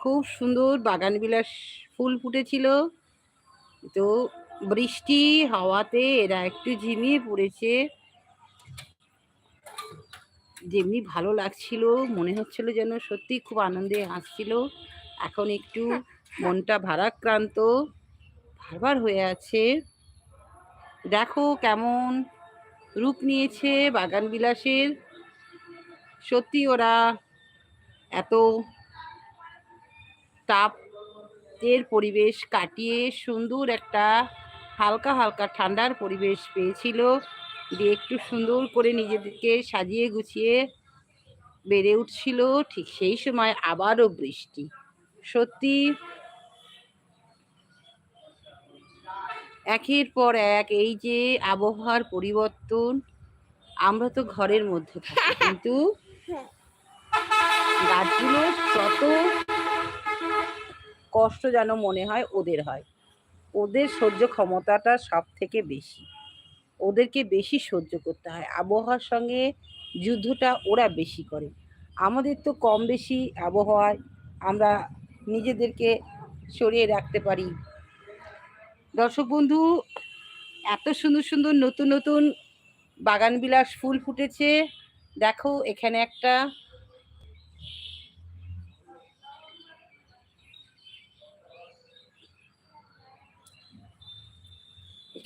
খুব সুন্দর বাগান বিলাস ফুল ফুটেছিল। তো বৃষ্টি হাওয়াতে এরা একটু ঝিমিয়ে পড়েছে। যেমনি ভালো লাগছিল মনে হচ্ছিল যেন সত্যি খুব আনন্দে হাসছিল এখন একটু মনটা ভারাক্রান্ত ভারবার হয়ে আছে। দেখো কেমন রূপ নিয়েছে বাগান বিলাসের সত্যি ওরা এত তাপ এর পরিবেশ কাটিয়ে সুন্দর একটা হালকা হালকা ঠান্ডার পরিবেশ পেয়েছিল। দিয়ে একটু সুন্দর করে নিজেদেরকে সাজিয়ে গুছিয়ে বেড়ে উঠছিল। ঠিক সেই সময় আবারও বৃষ্টি। সত্যি একের পর এক এই যে আবহাওয়ার পরিবর্তন আমরা তো ঘরের মধ্যে থাকি কিন্তু গাছগুলো যত কষ্ট যেন মনে হয় ওদের হয়। ওদের সহ্য ক্ষমতাটা সব থেকে বেশি। ওদেরকে বেশি সহ্য করতে হয়। আবহাওয়ার সঙ্গে যুদ্ধটা ওরা বেশি করে। আমাদের তো কম বেশি আবহাওয়ায় আমরা নিজেদেরকে সরিয়ে রাখতে পারি। দর্শক বন্ধু, এত সুন্দর সুন্দর নতুন নতুন বাগানবিলাস ফুল ফুটেছে। দেখো, এখানে একটা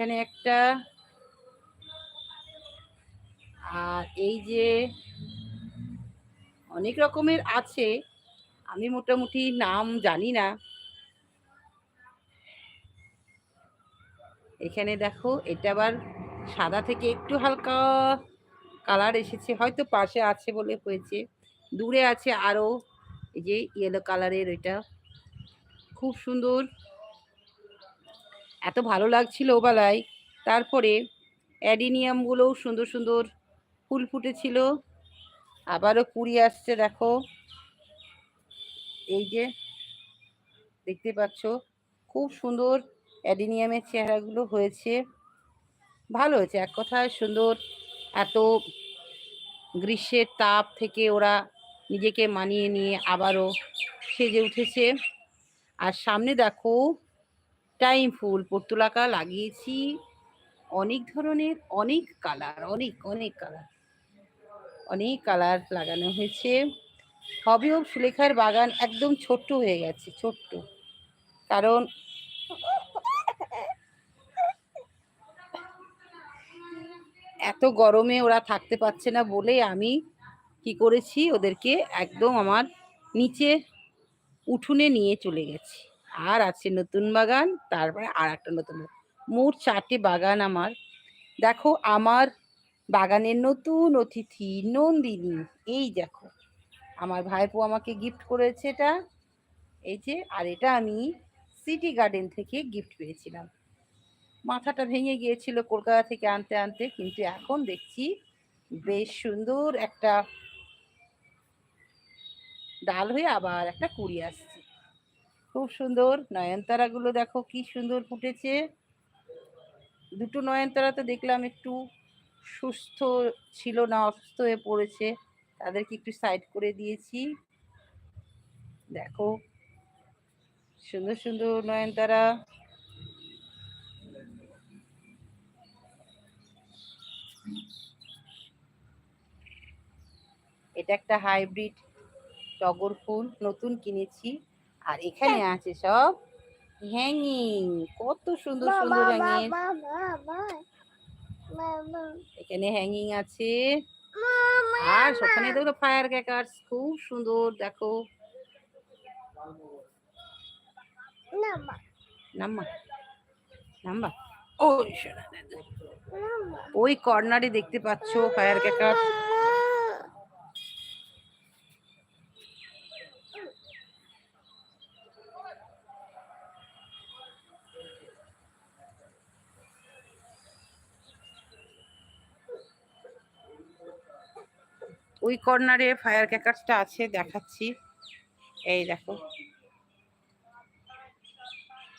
এখানে একটা। আর এই যে অনেক রকমের আছে, আমি মোটামুটি নাম জানি না। এখানে দেখো, এটা আবার সাদা থেকে একটু হালকা কালার এসেছে, হয়তো পাশে আছে বলে হয়েছে। দূরে আছে আরও এই যে ইয়েলো কালারের এটা। খুব সুন্দর। এত ভালো লাগছিল ওবেলায়। তারপরে অ্যাডিনিয়ামগুলোও সুন্দর সুন্দর ফুল ফুটেছিল। আবারও কুড়ি আসছে, দেখো। এই যে, দেখতে পাচ্ছ, খুব সুন্দর অ্যাডিনিয়ামের চেহারাগুলো হয়েছে। ভালো হয়েছে, এক কথায় সুন্দর। এত গ্রীষ্মের তাপ থেকে ওরা নিজেকে মানিয়ে নিয়ে আবারও সেজে উঠেছে। আর সামনে দেখো টাইম ফুল পর্তুলাকা লাগিয়েছি। অনেক ধরনের, অনেক কালার, অনেক অনেক কালার অনেক কালার লাগানো হয়েছে। হবি অফ সুলেখার বাগান একদম ছোট্ট হয়ে গেছে, ছোট্ট। কারণ এত গরমে ওরা থাকতে পারছে না বলে আমি কি করেছি, ওদেরকে একদম আমার নিচে উঠোনে নিয়ে চলে গেছি। আর আছে নতুন বাগান, তারপরে আর একটা নতুন মোট চারটে বাগান আমার। দেখো, আমার বাগানের নতুন অতিথি নন্দিনী। এই দেখো, আমার ভাইপো আমাকে গিফট করেছে এটা। এই যে, আর এটা আমি সিটি গার্ডেন থেকে গিফট পেয়েছিলাম। মাথাটা ভেঙে গিয়েছিল কলকাতা থেকে আনতে আনতে, কিন্তু এখন দেখছি বেশ সুন্দর একটা ডাল হয়ে আবার একটা কুড়ি আসছে। খুব সুন্দর। নয়নতারাগুলো দেখো কি সুন্দর ফুটেছে। দুটো নয়নতারা তো দেখলাম একটু সুস্থ ছিল না, অসুস্থ হয়ে পড়েছে। তাদেরকে একটু সাইড করে দিয়েছি। দেখো, সুন্দর সুন্দর নয়নতারা। এটা একটা হাইব্রিড টগর ফুল, নতুন কিনেছি। আর এখানে আছে সব হ্যাঙ্গিং কত সুন্দর সুন্দর হ্যাঙ্গিং এখানে হ্যাঙ্গিং আছে। আর সেখানে দেখো ফায়ার ক্র্যাকার্স খুব সুন্দর দেখো। নাম্বা নাম্বা ওই কর্নারে দেখতে পাচ্ছ ফায়ার ক্র্যাকার্স ওই কর্নারে ফায়ার ক্যাকারটা আছে, দেখাচ্ছি। এই দেখো।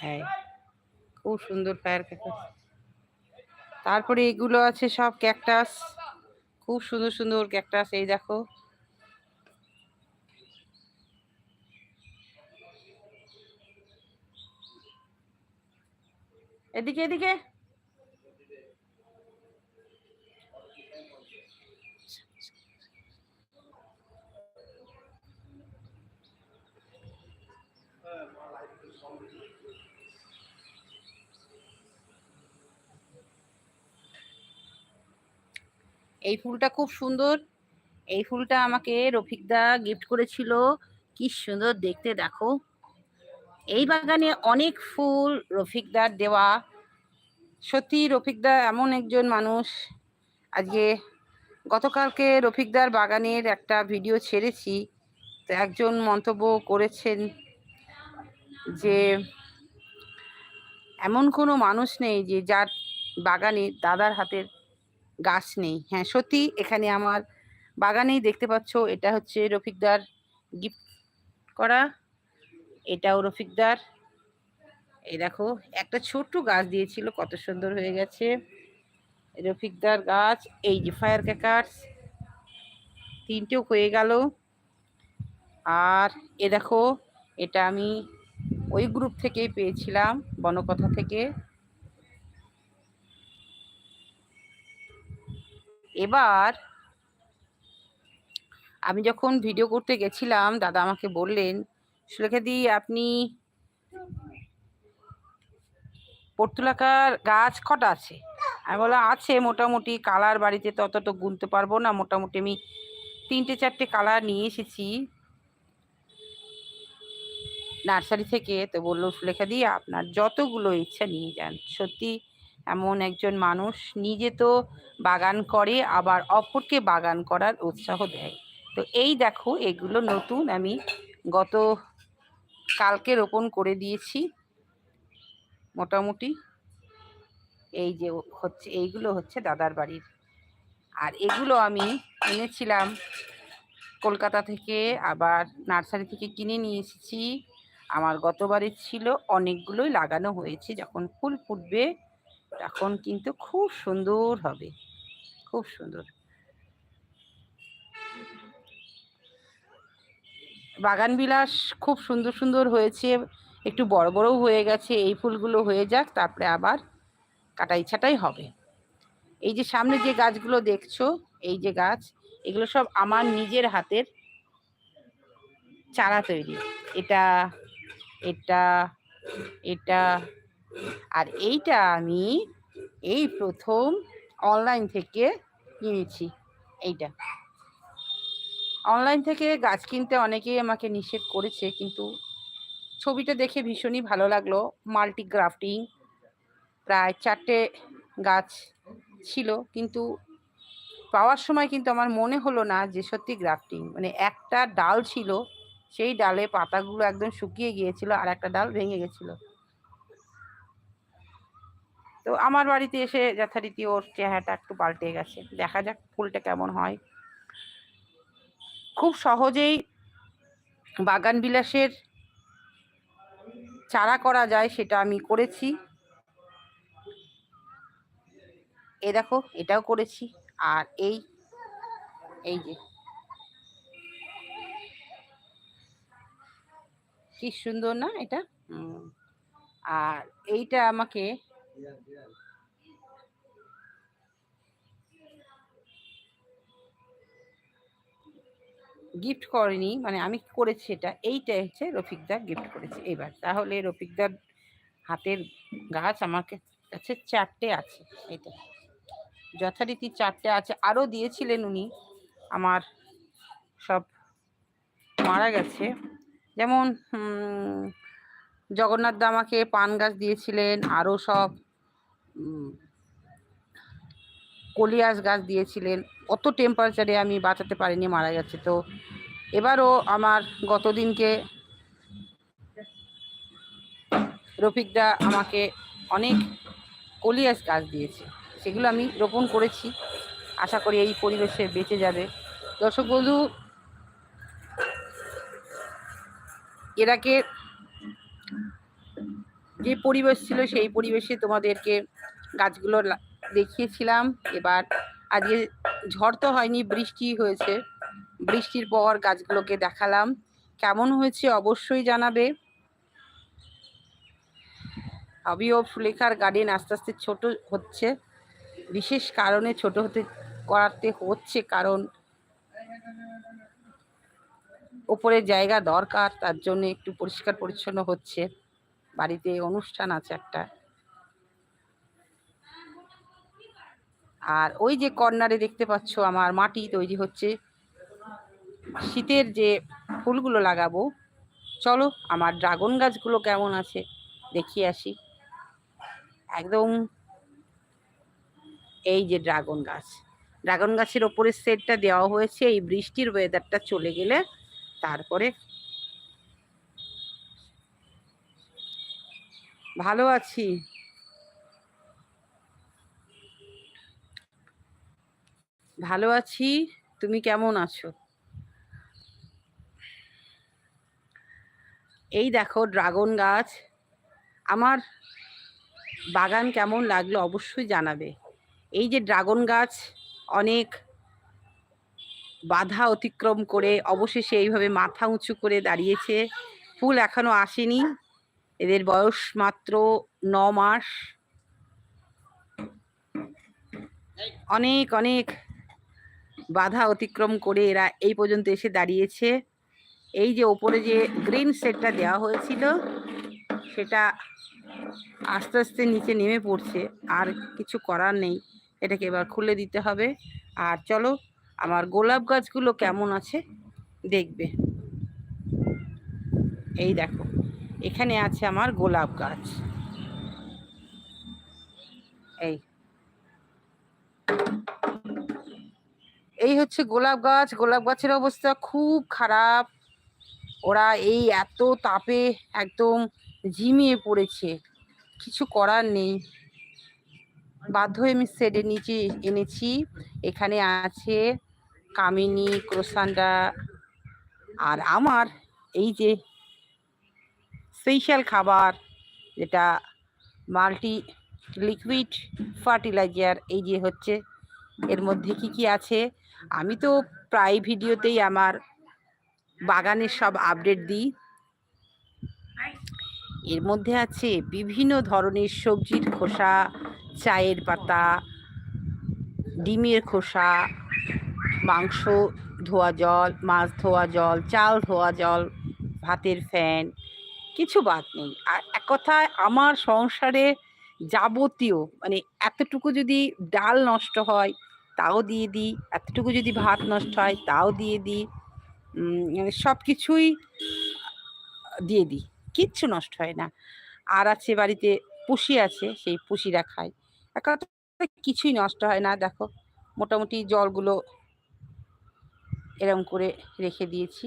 হ্যাঁ খুব সুন্দর ফায়ার ক্যাকার তারপরে এগুলো আছে সব ক্যাকটাস খুব সুন্দর সুন্দর ক্যাকটাস এই দেখো। এদিকে এদিকে। এই ফুলটা খুব সুন্দর। এই ফুলটা আমাকে রফিকদা গিফট করেছিল। কি সুন্দর দেখতে দেখো। এই বাগানে অনেক ফুল রফিকদার দেওয়া। সত্যি রফিকদা এমন একজন মানুষ। আজকে গতকালকে রফিকদার বাগানের একটা ভিডিও ছেড়েছি। তো একজন মন্তব্য করেছেন যে, এমন কোনো মানুষ নেই যে যার বাগানে দাদার হাতের গাছ নেই। হ্যাঁ সত্যি এখানে আমার বাগানেই দেখতে পাচ্ছ, এটা হচ্ছে রফিকদার গিফট করা। এটাও রফিকদার। এই দেখো, একটা ছোট্ট গাছ দিয়েছিল, কত সুন্দর হয়ে গেছে। রফিকদার গাছ, এই যে ফায়ার ক্যাকার্স তিনটেও হয়ে গেল। আর এ দেখো, এটা আমি ওই গ্রুপ থেকেই পেয়েছিলাম, বনকথা থেকে। এবার আমি যখন ভিডিও করতে গেছিলাম, দাদা আমাকে বললেন সুলেখাদি আপনি পর্তুলাকার গাছ কটা আছে? আমি বললাম, আছে মোটামুটি, কালার বাড়িতে তত তো গুনতে পারব না, মোটামুটি আমি তিনটে চারটে কালার নিয়ে এসেছি। নার্সারি থেকে তো বলল, সুলেখা দিয়ে আপনার যতগুলো ইচ্ছা নিয়ে যান। সত্যি এমন একজন মানুষ নিজে তো বাগান করে, আবার অপরকে বাগান করার উৎসাহ দেয়। তো এই দেখো, এগুলো নতুন আমি গত কালকে রোপণ করে দিয়েছি। মোটামুটি এই যে হচ্ছে, এইগুলো হচ্ছে দাদার বাড়ির। আর এগুলো আমি এনেছিলাম কলকাতা থেকে, আবার নার্সারি থেকে কিনে নিয়ে এসেছি। আমার গতবারে ছিল, অনেকগুলোই লাগানো হয়েছে। যখন ফুল ফুটবে তখন কিন্তু খুব সুন্দর হবে। খুব সুন্দর। বাগান বিলাস খুব সুন্দর সুন্দর হয়েছে। একটু বড় বড়ও হয়ে গেছে। এই ফুলগুলো হয়ে যাক, তারপরে আবার কাটাই ছাটাই হবে। এই যে সামনে যে গাছগুলো দেখছ, এই যে গাছ, এগুলো সব আমার নিজের হাতের চারা তৈরি। এটা এটা এটা আর এইটা আমি এই প্রথম অনলাইন থেকে কিনেছি, এইটা। অনলাইন থেকে গাছ কিনতে অনেকেই আমাকে নিষেধ করেছে, কিন্তু ছবিটা দেখে ভীষণই ভালো লাগল। মাল্টি গ্রাফটিং প্রায় চারটে গাছ ছিল, কিন্তু পাওয়ার সময় কিন্তু আমার মনে হলো না যে সত্যি গ্রাফটিং মানে একটা ডাল ছিল, সেই ডালে পাতাগুলো একদম শুকিয়ে গিয়েছিল আর একটা ডাল ভেঙে গেছিল। তো আমার বাড়িতে এসে যথারীতি ওর চেহারাটা একটু পাল্টে গেছে। দেখা যাক ফুলটা কেমন হয়। খুব সহজেই বাগান বিলাসের চারা করা যায় সেটা আমি করেছি। এ দেখো, এটাও করেছি। আর এই এই যে। কি সুন্দর না এটা? আর এইটা আমাকে গিফট করেনি মানে আমি করেছি এটা। এইটা হচ্ছে রফিকদার গিফট করেছে। এবার তাহলে রফিকদার হাতের গাছ আমার কাছে চারটে আছে এটা যথারীতি চারটে আছে। আরও দিয়েছিলেন উনি। আমার সব মারা গেছে। যেমন জগন্নাথ দা আমাকে পান গাছ দিয়েছিলেন। আরও সব কলিয়াস গাছ দিয়েছিলেন। অত টেম্পারেচারে আমি বাঁচাতে পারিনি, মারা গেছে। তো এবারও আমার গতদিনকে রফিকদা আমাকে অনেক কলিয়াস গাছ দিয়েছে। সেগুলো আমি রোপণ করেছি। আশা করি এই পরিবেশে বেঁচে যাবে। দর্শক বন্ধু, এর আগে যে পরিবেশ ছিল সেই পরিবেশে তোমাদেরকে গাছগুলো দেখিয়েছিলাম। এবার আজকে ঝড় তো হয়নি, বৃষ্টি হয়েছে। বৃষ্টির পর গাছগুলোকে দেখালাম। কেমন হয়েছে অবশ্যই জানাবে। আবিও ফুলেখার গার্ডেন আস্তে আস্তে ছোট হচ্ছে। বিশেষ কারণে ছোট হতে, করাতে হচ্ছে কারণ ওপরে জায়গা দরকার, তার জন্য একটু পরিষ্কার পরিচ্ছন্ন হচ্ছে। বাড়িতে অনুষ্ঠান আছে একটা। আর ওই যে কর্নারে দেখতে পাচ্ছ আমার মাটি তৈরি হচ্ছে। শীতের যে ফুলগুলো লাগাবো, চলো আমার ড্রাগন গাছগুলো কেমন আছে দেখিয়ে আসি। একদম এই যে ড্রাগন গাছ। ড্রাগন গাছের ওপরের সেটটা দেওয়া হয়েছে, এই বৃষ্টির ওয়েদারটা চলে গেলে তারপরে ভালো আছি। ভালো আছি, তুমি কেমন আছো? এই দেখো ড্রাগন গাছ, আমার বাগান কেমন লাগল অবশ্যই জানাবে। এই যে ড্রাগন গাছ অনেক বাধা অতিক্রম করে, অবশেষে এইভাবে মাথা উঁচু করে দাঁড়িয়েছে, ফুল এখনও আসেনি। এদের বয়স মাত্র ন মাস। অনেক অনেক বাধা অতিক্রম করে এরা এই পর্যন্ত এসে দাঁড়িয়েছে। এই যে ওপরে যে গ্রিন সেটটা দেওয়া হয়েছিল, সেটা আস্তে আস্তে নিচে নেমে পড়ছে। আর কিছু করার নেই, এটাকে এবার খুলে দিতে হবে। আর চলো, আমার গোলাপ গাছগুলো কেমন আছে দেখবে। এই দেখো। এখানে আছে আমার গোলাপ গাছ। এই। এই হচ্ছে গোলাপ গাছ। গোলাপ গাছের অবস্থা খুব খারাপ। ওরা এই এত তাপে একদম ঝিমিয়ে পড়েছে। কিছু করার নেই। বাধ্য হয়ে আমি সেডের নিচে এনেছি। এখানে আছে কামিনী, ক্রোসান্ডা আর আমার এই যে স্পেশাল খাবার যেটা মাল্টি লিকুইড ফার্টিলাইজার এই যে হচ্ছে, এর মধ্যে কি কি আছে? আমি তো প্রায় ভিডিওতেই আমার বাগানের সব আপডেট দিই। এর মধ্যে আছে বিভিন্ন ধরনের সবজির খোসা, চায়ের পাতা, ডিমের খোসা, মাংস ধোয়া জল, মাছ ধোয়া জল, চাল ধোয়া জল, ভাতের ফ্যান কিছু বাদ নেই। আর এক কথায় আমার সংসারে যাবতীয় মানে এতটুকু যদি ডাল নষ্ট হয়, তাও দিয়ে দিই, এতটুকু যদি ভাত নষ্ট হয়, তাও দিয়ে দিই মানে সব কিছুই দিয়ে দিই, কিচ্ছু নষ্ট হয় না। আর আছে বাড়িতে পুষি আছে, সেই পুষিরা খায়। এক কিছুই নষ্ট হয় না, দেখো, মোটামুটি জলগুলো এরম করে রেখে দিয়েছি।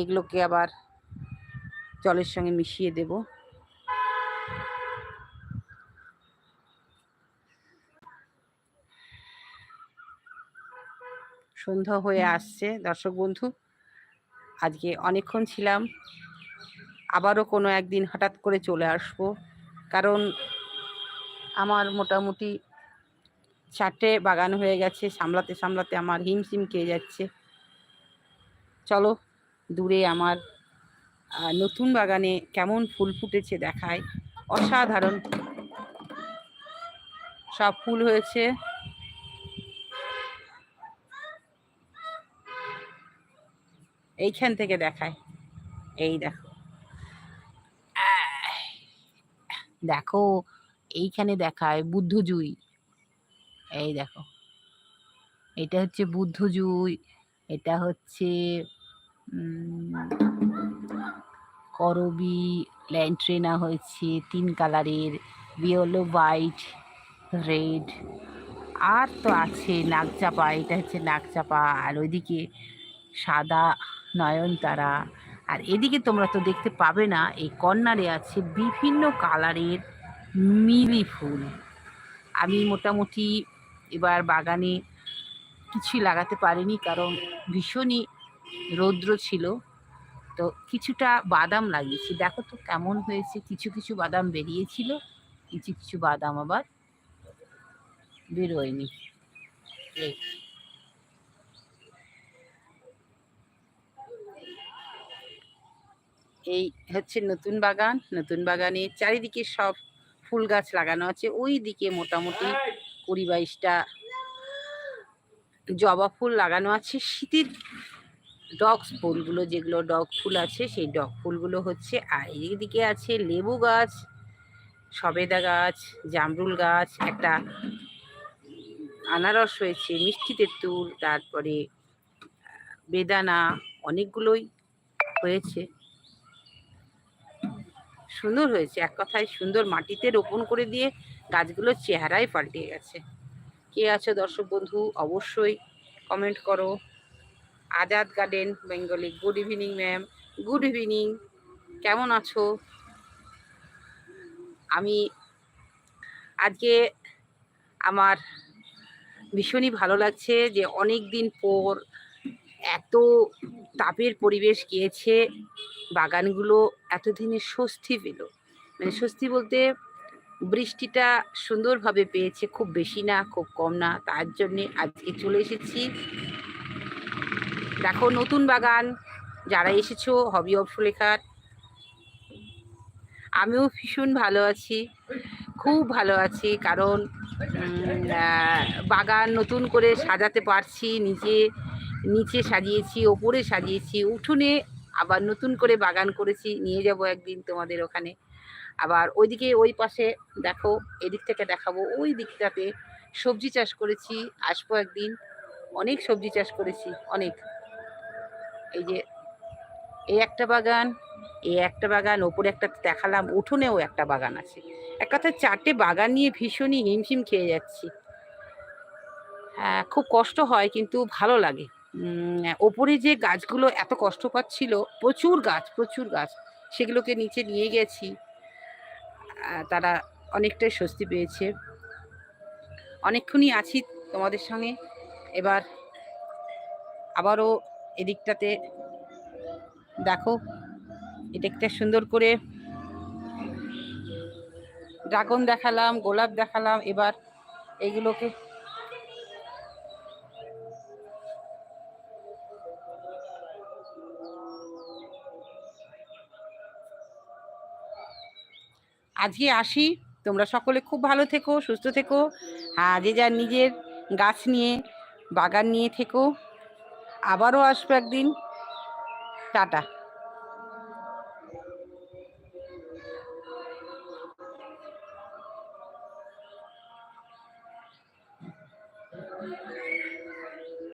এগুলোকে আবার জলের সঙ্গে মিশিয়ে দেব। সন্ধ্যা হয়ে আসছে। দর্শক বন্ধু আজকে অনেকক্ষণ ছিলাম আবারও কোনো একদিন হঠাৎ করে চলে আসব। কারণ আমার মোটামুটি চারটে বাগান হয়ে গেছে সামলাতে সামলাতে আমার হিমশিম খেয়ে যাচ্ছে। চলো দূরে আমার নতুন বাগানে কেমন ফুল ফুটেছে দেখায়। অসাধারণ। সব ফুল হয়েছে। এইখান থেকে দেখায়। এই দেখো। দেখো, এইখানে দেখায় বুদ্ধজুই। এই দেখো। এটা হচ্ছে বুদ্ধজুই। এটা হচ্ছে করবি ল্যান্ট্রেনা হয়েছে, তিন কালারের বিয়লো হোয়াইট রেড আর তো আছে নাকচাপা এটা হচ্ছে নাকচাপা আর ওইদিকে সাদা নয়নতারা, আর এদিকে তোমরা তো দেখতে পাবে না, এই কর্নারে আছে বিভিন্ন কালারের মিলি ফুল। আমি মোটামুটি এবার বাগানে কিছুই লাগাতে পারিনি, কারণ ভীষণই রৌদ্র ছিল। তো কিছুটা বাদাম লাগিয়েছি। দেখো তো কেমন হয়েছে, কিছু কিছু বাদাম বেরিয়েছিল, কিছু কিছু বাদাম আবার বেরোয়নি। এই এই হচ্ছে নতুন বাগান, নতুন বাগানে চারিদিকে সব ফুল গাছ লাগানো আছে। ওই দিকে মোটামুটি কুড়ি বাইশটা জবা ফুল লাগানো আছে। শীতের ডগ ফুলগুলো, যেগুলো ডগ ফুল আছে, সেই ডগ ফুলগুলো হচ্ছে, আর এদিকে আছে লেবু গাছ, সবেদা গাছ, জামরুল গাছ, একটা আনারস হয়েছে, মিষ্টি তেঁতুল, তারপরে বেদানা, অনেকগুলোই হয়েছে। সুন্দর হয়েছে, এক কথায় সুন্দর মাটিতে রোপণ করে দিয়ে গাছগুলোর চেহারাই পাল্টে গেছে। কে আছো দর্শক বন্ধু? অবশ্যই কমেন্ট করো। Azad garden, Bengali good evening ma'am good evening কেমন আছো? আমি আজকে আমার ভীষণই ভালো লাগছে যে অনেক দিন পর এত তাপের পরিবেশ গিয়েছে, বাগানগুলো এতদিনে স্বস্তি পেল। মানে স্বস্তি বলতে বৃষ্টিটা সুন্দরভাবে পেয়েছে, খুব বেশি না, খুব কম না। তার জন্যে আজকে চলে এসেছি দেখো নতুন বাগান, যারা এসেছ হবি অফ সুলেখার আমিও ভীষণ ভালো আছি, খুব ভালো আছি, কারণ বাগান নতুন করে সাজাতে পারছি, নিজে, নিচে সাজিয়েছি, ওপরে সাজিয়েছি, উঠোনে আবার নতুন করে বাগান করেছি, নিয়ে যাব একদিন তোমাদের ওখানে। আবার ওইদিকে ওই পাশে দেখো, এদিক থেকে দেখাবো, ওই দিকটাতে সবজি চাষ করেছি, আসব একদিন। অনেক সবজি চাষ করেছি, অনেক। এই যে এই একটা বাগান এই একটা বাগান, ওপরে একটা দেখালাম, উঠোনেও একটা বাগান আছে। এক কথায় চারটে বাগান নিয়ে ভীষণই হিমশিম খেয়ে যাচ্ছি। হ্যাঁ খুব কষ্ট হয় কিন্তু ভালো লাগে। ওপরে যে গাছগুলো এত কষ্ট পাচ্ছিল, প্রচুর গাছ প্রচুর গাছ, সেগুলোকে নিচে নিয়ে গেছি। তারা অনেকটাই স্বস্তি পেয়েছে। অনেকক্ষণই আছি তোমাদের সঙ্গে। এবার আবারও এদিকটাতে দেখো, এদিকটা সুন্দর করে ড্রাগন দেখালাম, গোলাপ দেখালাম, এবার এগুলোকে আজকে আসি। তোমরা সকলে খুব ভালো থেকো, সুস্থ থেকো, আর যে যার নিজের গাছ নিয়ে, বাগান নিয়ে থেকো। আবারও আসব একদিন। টাটা।